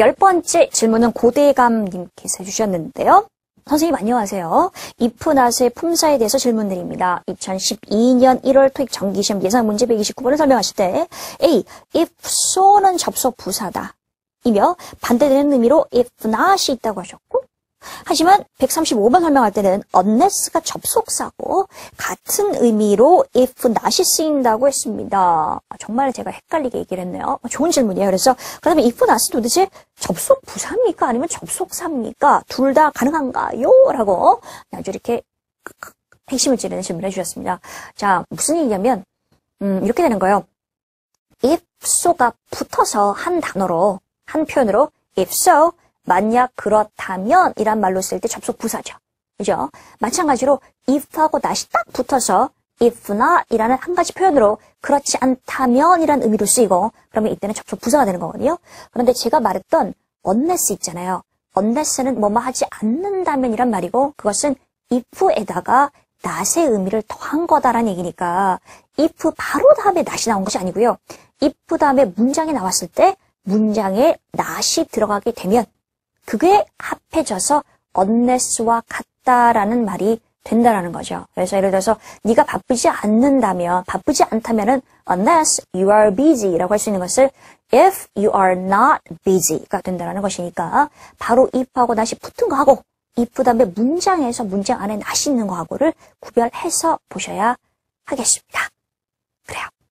열 번째 질문은 고대감님께서 해주셨는데요. 선생님 안녕하세요. not의 품사에 대해서 질문드립니다. 2012년 1월 토익 정기시험 예상 문제 129번을 설명하실 때 A. if so는 접속 부사다. 이며 반대되는 의미로 if not이 있다고 하셨고 하지만 135번 설명할 때는 unless가 접속사고 같은 의미로 if not이 쓰인다고 했습니다. 아, 정말 제가 헷갈리게 얘기를 했네요. 좋은 질문이에요. 그래서 그다음에 if not이 도대체 접속 부사입니까? 아니면 접속사입니까? 둘 다 가능한가요? 라고 아주 이렇게 핵심을 찌르는 질문을 해주셨습니다. 자, 무슨 얘기냐면 음, 이렇게 되는 거예요. if so가 붙어서 한 단어로 한 표현으로 if so 만약 그렇다면 이란 말로 쓸 때 접속 부사죠. 그죠? 마찬가지로 if하고 not이 딱 붙어서 if not 이라는 한 가지 표현으로 그렇지 않다면 이란 의미로 쓰이고 그러면 이때는 접속 부사가 되는 거거든요. 그런데 제가 말했던 unless 있잖아요. unless는 뭐뭐 하지 않는다면 이란 말이고 그것은 if에다가 not의 의미를 더한 거다라는 얘기니까 if 바로 다음에 not이 나온 것이 아니고요. if 다음에 문장이 나왔을 때 문장에 not이 들어가게 되면 그게 합해져서 unless와 같다라는 말이 된다라는 거죠. 그래서 예를 들어서 네가 바쁘지 않는다면 바쁘지 않다면은 unless you are busy라고 할 수 있는 것을 if you are not busy가 된다라는 것이니까 바로 if하고 not이 붙은 거 하고 if 다음에 문장에서 문장 안에 not이 있는 거하고를 구별해서 보셔야 하겠습니다.